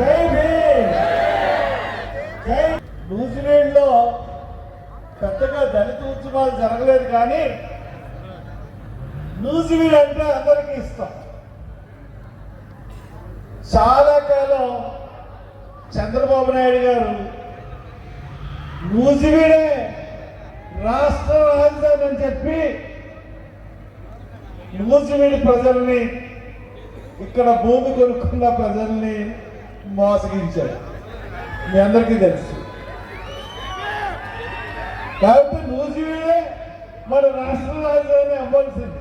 జై భీమ్! జై పెద్దగా దళిత ఉద్యమాలు జరగలేదు కానీ న్యూజిలాండ్ అంటే అందరికీ ఇష్టం చాలా కాలం చంద్రబాబు నాయుడు గారు న్యూజిలాండే రాష్ట్ర రాజధాని అని చెప్పి న్యూజిలాండ్ ప్రజల్ని ఇక్కడ భూమి కొనుక్కున్న ప్రజల్ని మోసగించారు. మీ అందరికీ తెలుసు. కాబట్టి నూజివీడే మన రాష్ట్ర రాజధాని అవ్వాల్సింది.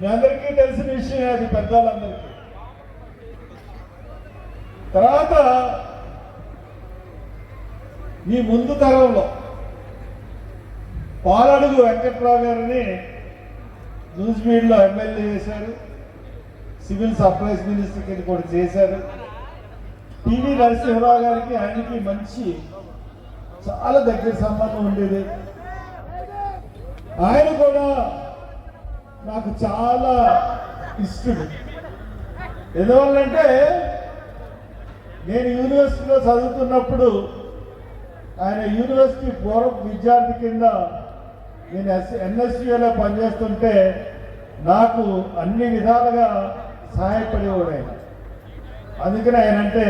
మీ అందరికీ తెలిసిన విషయం అది పెద్దవాళ్ళందరికీ. తర్వాత ఈ ముందు తరంలో పాలడుగు వెంకట్రావు గారిని న్యూజిలాండ్లో ఎమ్మెల్యే చేశారు. సివిల్ సప్లైస్ మినిస్టర్ కింద కూడా చేశారు. పివి నరసింహరావు గారికి ఆయనకి మంచి చాలా దగ్గర సంబంధం ఉండేది. ఆయన కూడా నాకు చాలా ఇష్టడు. ఎందువల్లంటే నేను యూనివర్సిటీలో చదువుతున్నప్పుడు ఆయన యూనివర్సిటీ పూర్వ విద్యార్థి కింద నేను ఎస్ ఎన్ఎస్యూలో పనిచేస్తుంటే నాకు అన్ని విధాలుగా సహాయపడేవాడు. ఆయన అందుకని ఆయన అంటే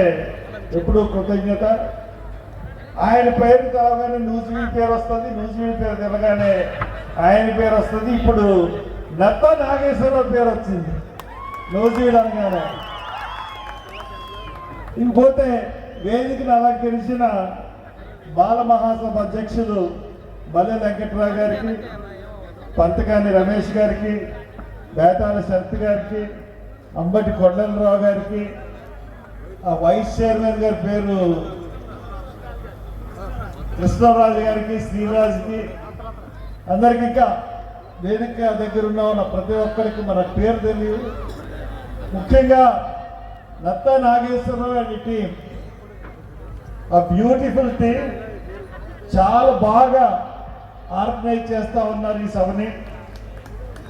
ఎప్పుడూ కృతజ్ఞత. ఆయన పేరు తెలగానే న్యూజివీ పేరు వస్తుంది న్యూజివీ పేరు తెలగానే ఆయన పేరు వస్తుంది. ఇప్పుడు నత్త నాగేశ్వరరావు పేరు వచ్చింది. న్యూజివీడ్ అనగానే. ఇంకపోతే వేదికను అలంకరించిన బాల మహాసభ అధ్యక్షులు బల్లె వెంకట్రావు గారికి పంతకాని రమేష్ గారికి బేతాల శరత్ గారికి అంబటి కొండలరావు గారికి ఆ వైస్ చైర్మన్ గారి పేరు కృష్ణరాజు గారికి శ్రీరాజుకి. అందరికి ఇంకా వేదిక దగ్గర ఉన్న వాళ్ళ ప్రతి ఒక్కరికి మన పేరు తెలియదు. ముఖ్యంగా నత్త నాగేశ్వరరావు అండ్ టీం ఆ బ్యూటిఫుల్ టీం చాలా బాగా ఆర్గనైజ్ చేస్తూ ఉన్నారు ఈ సభని.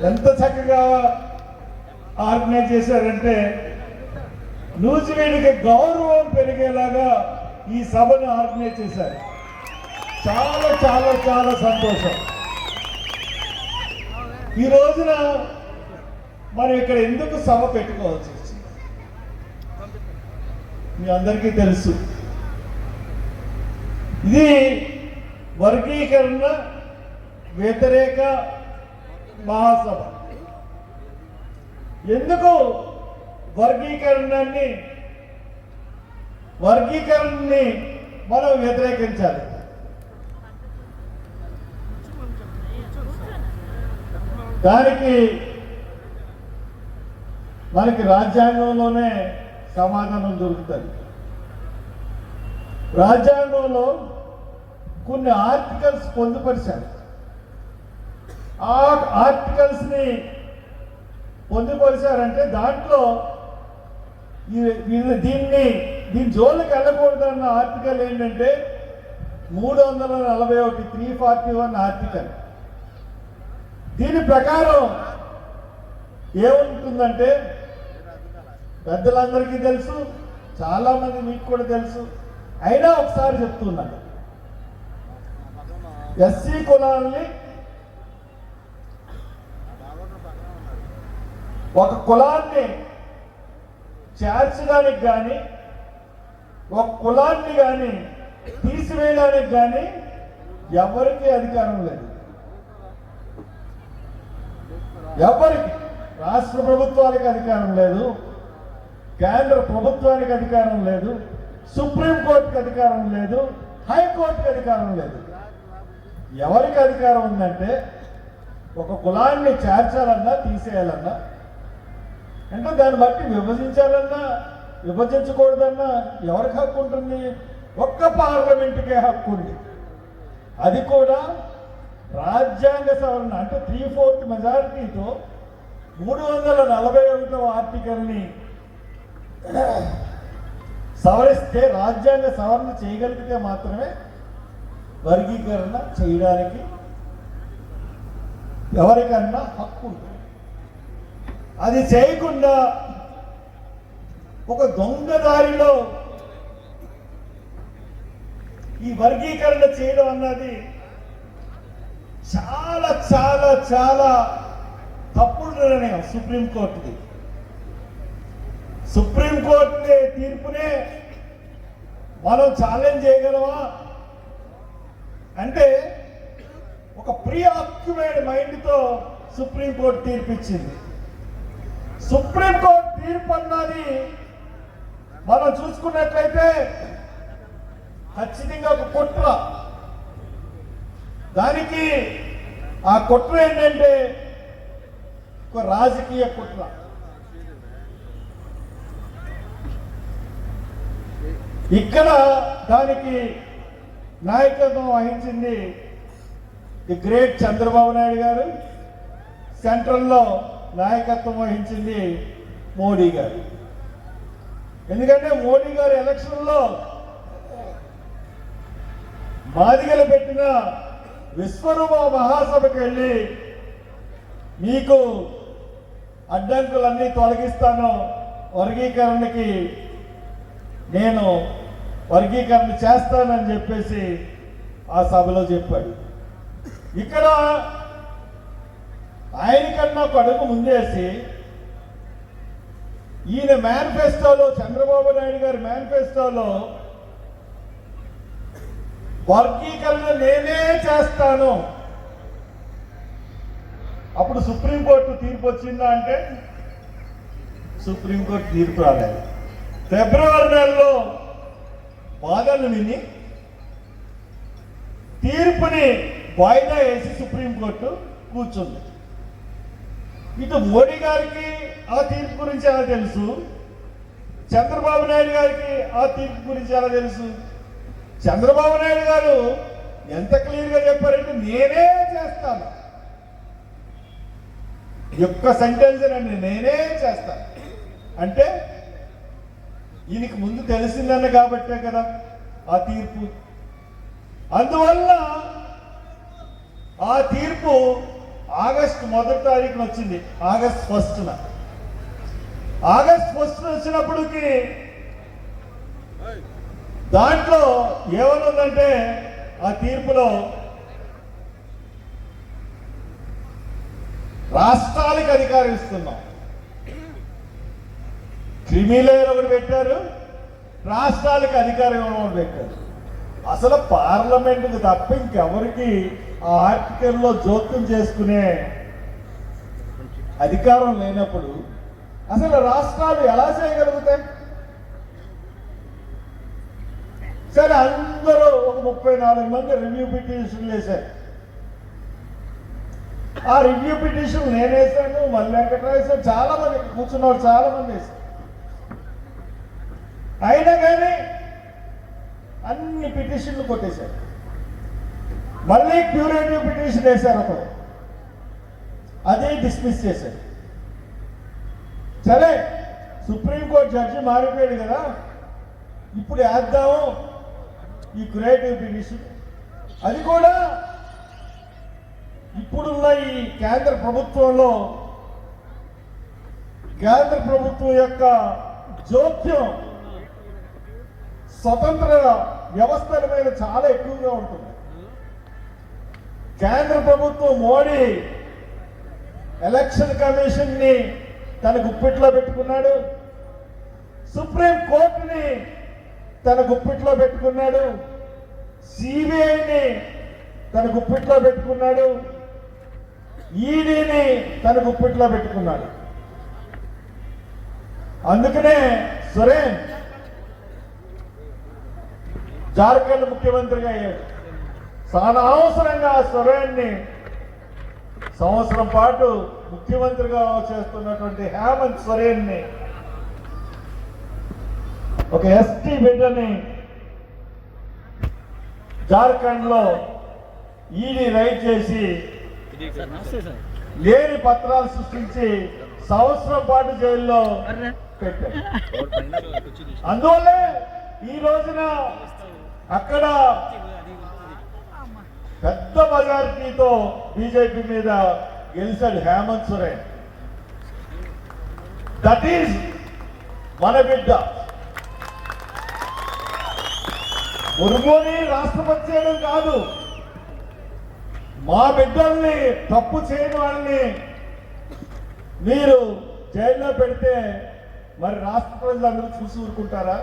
ఎంత చక్కగా ఆర్గనైజ్ చేశారంటే న్యూజిలాండ్కి గౌరవం పెరిగేలాగా ఈ సభను ఆర్గనైజ్ చేశారు. చాలా చాలా చాలా సంతోషం. ఈ రోజున మనం ఇక్కడ ఎందుకు సభ పెట్టుకోవాల్సి వచ్చింది? మీ అందరికీ తెలుసు. ఇది వర్గీకరణ వ్యతిరేక మహాసభ. ఎందుకు వర్గీకరణని వర్గీకరణని మనం వ్యతిరేకించాలి? దానికి మనకి రాజ్యాంగంలోనే సమాధానం దొరుకుతుంది. రాజ్యాంగంలో కొన్ని ఆర్టికల్స్ పొందుపరిచారు. ఆ ఆర్టికల్స్ని పొందుపరిచారంటే దాంట్లో దీన్ని దీని జోలికి వెళ్ళకూడదన్న ఆర్టికల్ ఏంటంటే మూడు వందల నలభై ఒకటి త్రీ ఫార్టీ వన్ ఆర్టికల్. దీని ప్రకారం ఏముంటుందంటే పెద్దలందరికీ తెలుసు చాలామంది మీకు కూడా తెలుసు. అయినా ఒకసారి చెప్తున్నాను. ఎస్సీ కులాలని ఒక కులాన్ని చేర్చడానికి కానీ ఒక కులాన్ని కానీ తీసివేయడానికి కానీ ఎవరికి అధికారం లేదు. ఎవరికి? రాష్ట్ర ప్రభుత్వానికి అధికారం లేదు. కేంద్ర ప్రభుత్వానికి అధికారం లేదు. సుప్రీంకోర్టుకి అధికారం లేదు. హైకోర్టుకి అధికారం లేదు. ఎవరికి అధికారం ఉందంటే ఒక కులాన్ని చేర్చాలన్నా తీసేయాలన్నా అంటే దాన్ని బట్టి విభజించాలన్నా విభజించకూడదన్నా ఎవరికి హక్కు ఉంటుంది? ఒక్క పార్లమెంటుకే హక్కు ఉంది. అది కూడా రాజ్యాంగ సవరణ అంటే త్రీ ఫోర్త్ మెజారిటీతో మూడు వందల నలభై ఒకటవ ఆర్టికల్ని సవరిస్తే రాజ్యాంగ సవరణ చేయగలిగితే మాత్రమే వర్గీకరణ చేయడానికి ఎవరికన్నా హక్కు ఉంటుంది. అది చేయకుండా ఒక దొంగ దారిలో ఈ వర్గీకరణ చేయడం అన్నది చాలా చాలా చాలా తప్పుడు నిర్ణయం సుప్రీంకోర్టుది. సుప్రీంకోర్టు తీర్పునే మనం ఛాలెంజ్ చేయగలమా? అంటే ఒక ప్రీ ఆక్యుపైడ్ మైండ్తో సుప్రీంకోర్టు తీర్పు ఇచ్చింది సుప్రీంకోర్టు తీర్పు అన్నది మనం చూసుకున్నట్లయితే ఖచ్చితంగా ఒక కుట్ర. దానికి ఆ కుట్ర ఏంటంటే ఒక రాజకీయ కుట్ర. ఇక్కడ దానికి నాయకత్వం వహించింది ది గ్రేట్ చంద్రబాబు నాయుడు గారు. సెంట్రల్లో నాయకత్వం వహించింది మోడీ గారు. ఎందుకంటే మోడీ గారు ఎలక్షన్లో మాదిగలు పెట్టిన విశ్వరూప మహాసభకి వెళ్ళి మీకు అడ్డంకులన్నీ తొలగిస్తాను. వర్గీకరణకి నేను వర్గీకరణ చేస్తానని చెప్పేసి ఆ సభలో చెప్పాడు. ఇక్కడ ఆయనకన్నా ఒక అడుగు ముందేసి ఈయన మేనిఫెస్టోలో చంద్రబాబు నాయుడు గారి మేనిఫెస్టోలో వర్గీకరణ నేనే చేస్తాను. అప్పుడు సుప్రీంకోర్టు తీర్పు వచ్చిందా అంటే సుప్రీంకోర్టు తీర్పు రాలేదు. ఫిబ్రవరి నెలలో వాదనలు విని తీర్పుని వాయిదా వేసి సుప్రీంకోర్టు కూర్చుంది. ఇటు మోడీ గారికి ఆ తీర్పు గురించి ఎలా తెలుసు? చంద్రబాబు నాయుడు గారికి ఆ తీర్పు గురించి ఎలా తెలుసు? చంద్రబాబు నాయుడు గారు ఎంత క్లియర్గా చెప్పారంటే నేనే చేస్తాను. యొక్క సెంటెన్స్ అండి నేనే చేస్తాను. అంటే ఈయనకి ముందు తెలిసిందన్న కాబట్టే కదా ఆ తీర్పు. అందువల్ల ఆ తీర్పు ఆగస్ట్ మొదటి తారీఖున వచ్చింది. ఆగస్ట్ ఫస్ట్న. ఆగస్ట్ ఫస్ట్ వచ్చినప్పటికి దాంట్లో ఏమనుందంటే ఆ తీర్పులో రాష్ట్రాలకు అధికారం ఇస్తున్నాం. క్రిమిలేయర్ ఒకటి పెట్టారు రాష్ట్రాలకు అధికారం ఇవ్వడం పెట్టారు. అసలు పార్లమెంట్కి తప్ప ఇంకెవరికి ఆ ఆర్టికల్లో జోక్యం చేసుకునే అధికారం లేనప్పుడు అసలు రాష్ట్రాలు ఎలా చేయగలుగుతాయి? సరే అందరూ ఒక ముప్పై నాలుగు మంది రివ్యూ పిటిషన్లు వేశారు. ఆ రివ్యూ పిటిషన్ నేను మళ్ళీ వెంకటరావు చాలా మంది కూర్చున్నవాడు చాలా మంది వేశారు. అయినా కానీ అన్ని పిటిషన్లు కొట్టేశారు. మళ్ళీ క్యూరేటివ్ పిటిషన్ వేశారు ఒకరు అదే డిస్మిస్ చేశారు. సరే సుప్రీంకోర్టు జడ్జి మారిపోయాడు కదా. ఇప్పుడు వేద్దాము ఈ క్రియేటివ్ పిటిషన్. అది కూడా ఇప్పుడున్న ఈ కేంద్ర ప్రభుత్వంలో కేంద్ర ప్రభుత్వం యొక్క జోక్యం స్వతంత్ర వ్యవస్థల మీద చాలా ఎక్కువగా ఉంటుంది. కేంద్ర ప్రభుత్వం మోడీ ఎలక్షన్ కమిషన్ని తన గుప్పిట్లో పెట్టుకున్నాడు. సుప్రీం కోర్టుని తన గుప్పిట్లో పెట్టుకున్నాడు. సిబిఐని తన గుప్పిట్లో పెట్టుకున్నాడు. ఈడీని తన గుప్పిట్లో పెట్టుకున్నాడు. అందుకనే సురేష్ జార్ఖండ్ ముఖ్యమంత్రిగా అయ్యాడు. చాలా అవసరంగా సురేన్ని సంవత్సరం పాటు ముఖ్యమంత్రిగా చేస్తున్నటువంటి హేమంత్ సొరేన్ని ఒక ఎస్టీ బిడ్డని జార్ఖండ్లో ఈడీ రైడ్ చేసి లేని పత్రాలు సృష్టించి సంవత్సరం పాటు జైల్లో పెట్టారు. అందువల్లే ఈ రోజున అక్కడ పెద్ద మెజారిటీతో బీజేపీ మీద గెలిచాడు హేమంత్ సొరేన్. దట్ ఈజ్ మన బిడ్డ ముర్ముని రాష్ట్రపతి చేయడం కాదు. మా బిడ్డల్ని తప్పు చేయని వాళ్ళని మీరు జైల్లో పెడితే మరి రాష్ట్ర ప్రజలందరూ చూసి ఊరుకుంటారా?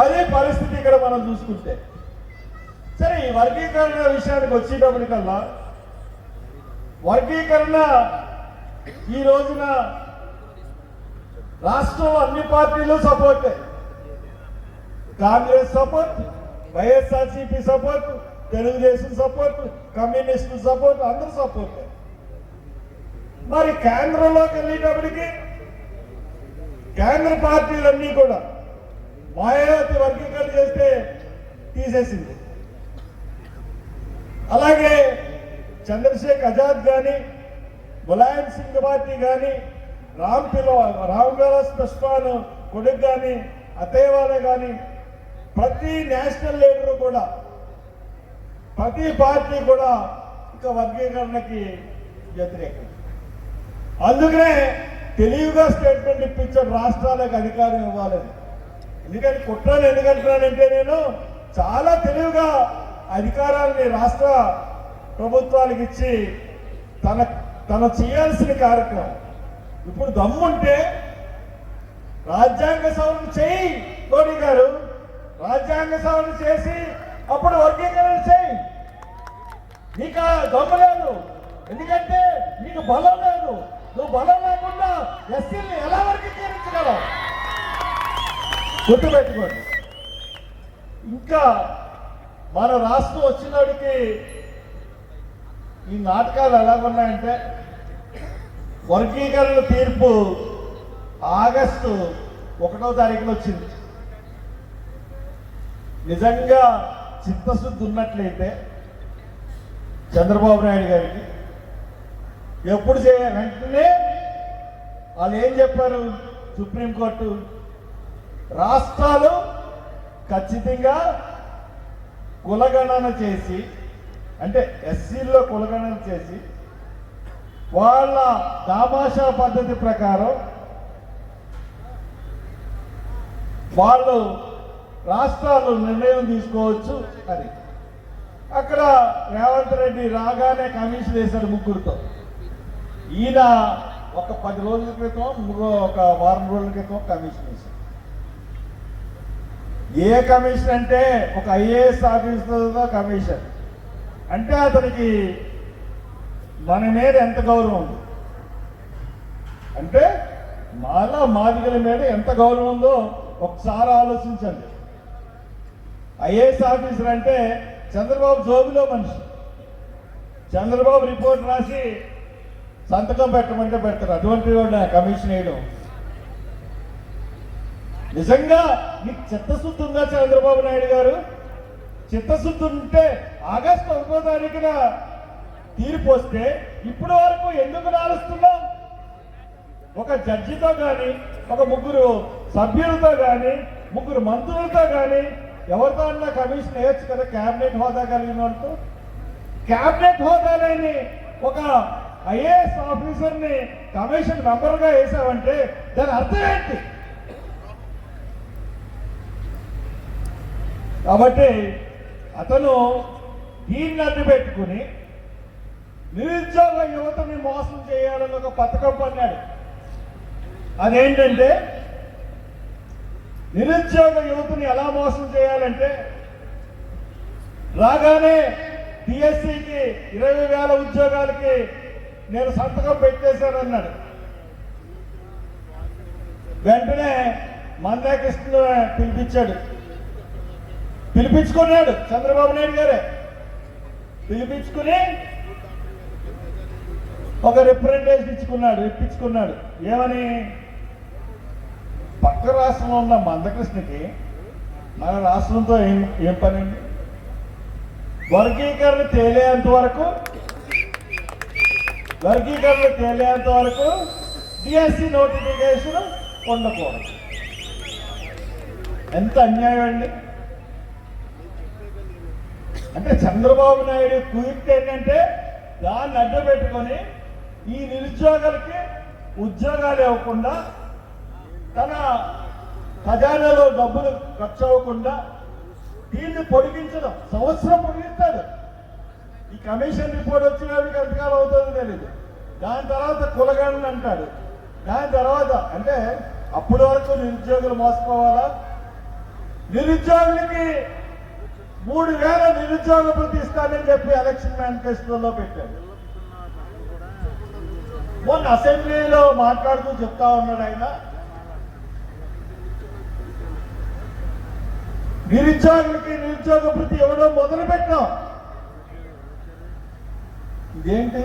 అదే పరిస్థితి ఇక్కడ మనం చూసుకుంటే. సరే ఈ వర్గీకరణ విషయానికి వచ్చేటప్పటికల్లా వర్గీకరణ ఈ రోజున రాష్ట్రంలో అన్ని పార్టీలు support. Congress support YSRCP support Telugu Desam support communist support అందరూ సపోర్ట్. మరి కేంద్రంలోకి వెళ్ళేటప్పటికి కేంద్ర పార్టీలన్నీ కూడా మాయావతి వర్గీకరణ చేస్తే తీసేసింది. అలాగే చంద్రశేఖర్ ఆజాద్ కానీ ములాయం సింగ్ పార్టీ కానీ రామ్ పిలో రామ్ విలాస్ పస్వాన్ కొడుకు కానీ అతేవాలే కానీ ప్రతి నేషనల్ లీడర్ కూడా ప్రతి పార్టీ కూడా ఇక వర్గీకరణకి వ్యతిరేకం. అందుకనే తెలివిగా స్టేట్మెంట్ ఇప్పించాడు రాష్ట్రాలకు అధికారం ఇవ్వాలని ఎందుకంటే కుట్రను ఎందుకంటున్నానంటే నేను చాలా తెలివిగా అధికారాన్ని రాష్ట్ర ప్రభుత్వాలకు ఇచ్చి తన తన చేయాల్సిన కార్యక్రమం. ఇప్పుడు దమ్ముంటే రాజ్యాంగ సవరణ చేయి మోడీ గారు. రాజ్యాంగ సవరణ చేసి అప్పుడు వర్గీకరణ చేయి. నీకు దమ్ము లేదు. ఎందుకంటే నీకు బలం లేదు. నువ్వు బలం లేకుండా ఎస్సీని ఎలా వర్గీకరించగలవు? గుర్తుపెట్టుకోండి. ఇంకా మన రాష్ట్రం వచ్చినోడికి ఈ నాటకాలు ఎలా ఉన్నాయంటే వర్గీకరణ తీర్పు ఆగస్టు ఒకటో తారీఖున వచ్చింది. నిజంగా చిత్తశుద్ధి ఉన్నట్లయితే చంద్రబాబు నాయుడు గారికి ఎప్పుడు చేయ వెంటనే వాళ్ళు ఏం చెప్పారు? సుప్రీంకోర్టు రాష్ట్రాలు ఖచ్చితంగా కులగణన చేసి అంటే ఎస్సీల్లో కులగణన చేసి వాళ్ళ దామాషా పద్ధతి ప్రకారం వాళ్ళు రాష్ట్రాలు నిర్ణయం తీసుకోవచ్చు అని. అక్కడ రేవంత్ రెడ్డి రాగానే కమిషన్ వేశాడు ముగ్గురితో. ఈయన ఒక పది రోజుల క్రితం ఒక వారం రోజుల క్రితం కమిషన్ వేశాడు ఏ కమిషన్ అంటే ఒక ఐఏఎస్ ఆఫీసర్తో కమిషన్. అంటే అతనికి మన మీద ఎంత గౌరవం ఉంది? అంటే మాలా మాదిగల మీద ఎంత గౌరవం ఉందో ఒకసారి ఆలోచించండి. ఐఏఎస్ ఆఫీసర్ అంటే చంద్రబాబు జోబిలో మనిషి. చంద్రబాబు రిపోర్ట్ రాసి సంతకం పెట్టమంటే పెడతారు. అటువంటి వాడు కమిషన్ వేయడం. నిజంగా మీకు చిత్తశుద్ధి ఉందా చంద్రబాబు నాయుడు గారు? చిత్తశుద్ధి ఉంటే ఆగస్టు ఒకటో తారీఖున తీర్పు వస్తే ఇప్పటి వరకు ఎందుకు నాలుస్తున్నాం? ఒక జడ్జితో కానీ ఒక ముగ్గురు సభ్యులతో కానీ ముగ్గురు మంత్రులతో కానీ ఎవరితో అన్నా కమిషన్ వేయచ్చు కదా? క్యాబినెట్ హోదా కలిగిన వాళ్ళతో? క్యాబినెట్ హోదా లేని ఒక ఐఏఎస్ ఆఫీసర్ని కమిషన్ మెంబర్గా వేసావంటే దాని అర్థం ఏంటి? కాబట్టి అతను దీన్ని అడ్డు పెట్టుకుని నిరుద్యోగ యువతని మోసం చేయాలని ఒక పథకం పన్నాడు అదేంటంటే నిరుద్యోగ యువతని ఎలా మోసం చేయాలంటే రాగానే డిఎస్సికి ఇరవై వేల ఉద్యోగాలకి నేను సంతకం పెట్టేశానన్నాడు. వెంటనే మందాకృష్ణ పిలిపించాడు. పిలిపించుకున్నాడు చంద్రబాబు నాయుడు గారే. పిలిపించుకుని ఒక రిప్రజెంటేషన్ ఇచ్చుకున్నాడు ఇప్పించుకున్నాడు. ఏమని? పక్క రాష్ట్రంలో ఉన్న మందకృష్ణకి మన రాష్ట్రంతో ఏం ఏం పని అండి వర్గీకరణ తేలేంత వరకు వర్గీకరణ తేలేంత వరకు డిఎస్సి నోటిఫికేషన్ ఉండకూడదు. ఎంత అన్యాయం అండి? అంటే చంద్రబాబు నాయుడు కుయుక్తి ఏంటంటే దాన్ని అడ్డు పెట్టుకొని ఈ నిరుద్యోగులకి ఉద్యోగాలు ఇవ్వకుండా తన ఖజానాలో డబ్బులు ఖర్చు అవ్వకుండా దీన్ని పొడిగించడం సంవత్సరం పొడిగిస్తాడు. ఈ కమిషన్ రిపోర్ట్ వచ్చినప్పటికి ఎంతకాలం అవుతుందో తెలియదు దాని తర్వాత కులగణన అంటాడు. దాని తర్వాత అంటే అప్పటి వరకు నిరుద్యోగులు మోసపోవాలా? నిరుద్యోగులకి మూడు వేల నిరుద్యోగ వృత్తి ఇస్తానని చెప్పి ఎలక్షన్ మేనిఫెస్టోలో పెట్టారు మొన్న అసెంబ్లీలో మాట్లాడుతూ చెప్తా ఉన్నాడు ఆయన. నిరుద్యోగులకి నిరుద్యోగ వృత్తి ఇవ్వడం మొదలు పెట్టాం ఇదేంటి?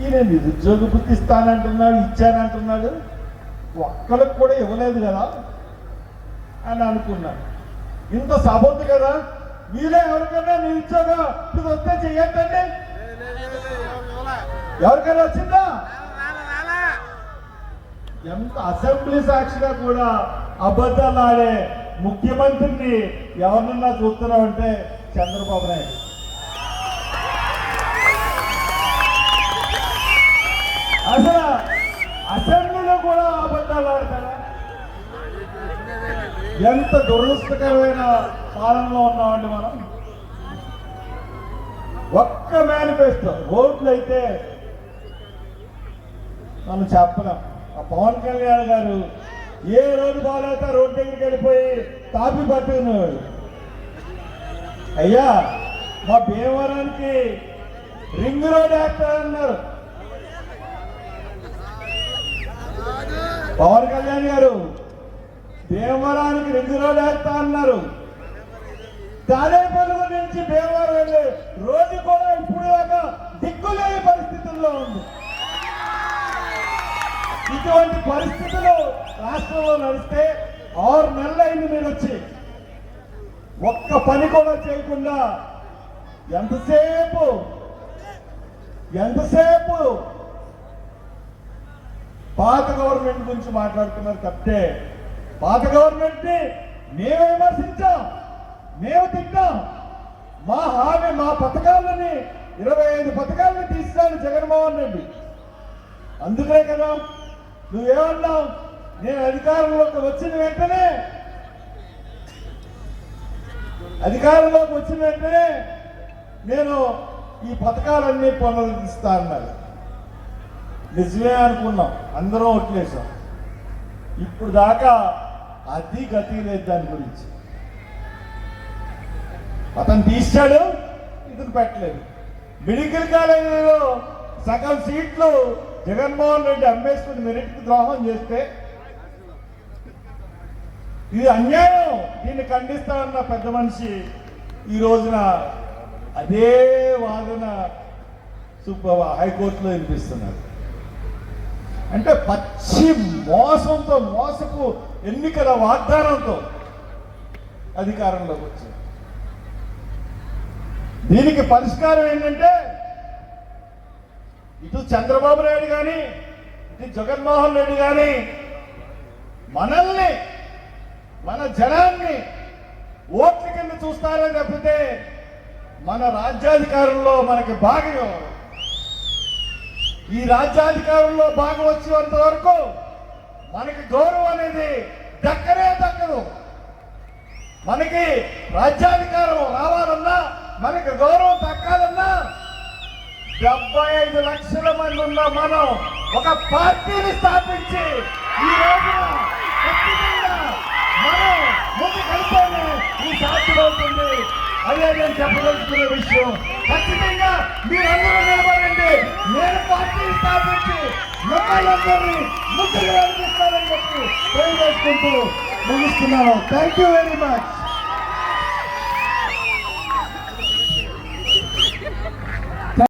ఈయన నిరుద్యోగ వృత్తి ఇస్తానంటున్నాడు ఇచ్చానంటున్నాడు. ఒక్కరికి కూడా ఇవ్వలేదు కదా అని అనుకున్నాను ఇంత సభ కదా? మీరే ఎవరికైనా నిరుద్యోగ వృత్తి వస్తే చెయ్యండి ఎవరికైనా వచ్చిందా? ఎంత అసెంబ్లీ సాక్షిగా కూడా అబద్ధాలు ఆడే ముఖ్యమంత్రిని ఎవరినన్నా చూస్తున్నామంటే చంద్రబాబు నాయుడు. ఎంత దురదృష్టకరమైన పాలనలో ఉన్నామండి మనం? ఒక్క మేనిఫెస్టో ఓట్లు అయితే మనం చెప్పలేం. ఆ పవన్ కళ్యాణ్ గారు ఏ రోడ్డు బాగాలేక రోడ్డు దగ్గరికి వెళ్ళిపోయి తాపి పట్టుకునేవాడు అయ్యా మా భీమవరానికి రింగ్ రోడ్ వేస్తారన్నారు. పవన్ కళ్యాణ్ గారు భీమవరానికి రెండు రోజులు వేస్తా అన్నారు. తాడేపల్లి నుంచి భీమవరం వెళ్ళే రోజు కూడా ఇప్పుడు దాకా దిక్కులేని పరిస్థితుల్లో ఉంది. ఇటువంటి పరిస్థితులు రాష్ట్రంలో నడిస్తే ఆరు నెలలు అయింది మీరు వచ్చి. ఒక్క పని కూడా చేయకుండా ఎంతసేపు ఎంతసేపు పాత గవర్నమెంట్ గురించి మాట్లాడుతున్నారు తప్పితే పాత గవర్నమెంట్ని మేము విమర్శించాం మేము తిట్టాం. మా హామీ మా పథకాలని ఇరవై ఐదు పథకాలను తీసినాడు జగన్మోహన్ రెడ్డి. అందుకే కదా నువ్వేమన్నావు? నేను అధికారంలోకి వచ్చిన వెంటనే అధికారంలోకి వచ్చిన వెంటనే నేను ఈ పథకాలన్నీ పునరుద్ధరిస్తా అన్నారు నిజమే అనుకున్నాం అందరం ఒట్లేసాం ఇప్పుడు దాకా అది గతి లేదు దాని గురించి. అతను తీశాడు ఇతను పెట్టలేదు. మెడికల్ కాలేజీలో సగం సీట్లు జగన్మోహన్ రెడ్డి అమ్మేసుకుని మెరిట్కి ద్రోహం చేస్తే ఇది అన్యాయం. దీన్ని ఖండిస్తానన్న పెద్ద మనిషి ఈ రోజున అదే వాదన సూపర్ హైకోర్టులో వినిపిస్తున్నారు. అంటే పచ్చి మోసంతో మోసపు ఎన్నికల వాగ్దానంతో అధికారంలోకి వచ్చారు దీనికి పరిష్కారం ఏంటంటే ఇటు చంద్రబాబు నాయుడు కానీ ఇటు జగన్మోహన్ రెడ్డి కానీ మనల్ని మన జనాన్ని ఓట్ల కింద చూస్తారని తప్పితే మన రాజ్యాధికారంలో మనకి భాగం ఈ రాజ్యాధికారంలో భాగం వచ్చేంత వరకు మనకి గౌరవం అనేది దక్కనే దక్కదు. మనకి రాజ్యాధికారం రావాలన్నా మనకి గౌరవం దక్కాలన్నా డెబ్బై ఐదు లక్షల మంది ఉన్న మనం ఒక పార్టీని స్థాపించి ఈ రోజున మనం ముందు కలిపేనే ఈ సాధ్యమవుతుంది. అదే నేను చెప్పదలుచుకున్న విషయం. ఖచ్చితంగా మీరందరూ నిలబడండి. నేను పార్టీ స్థాపించి మిమ్మల్ని అందరినీ ముందుకు నడిపిస్తానని చెప్పి తెలియజేసుకుంటూ ముగిస్తున్నాను. Thank you very much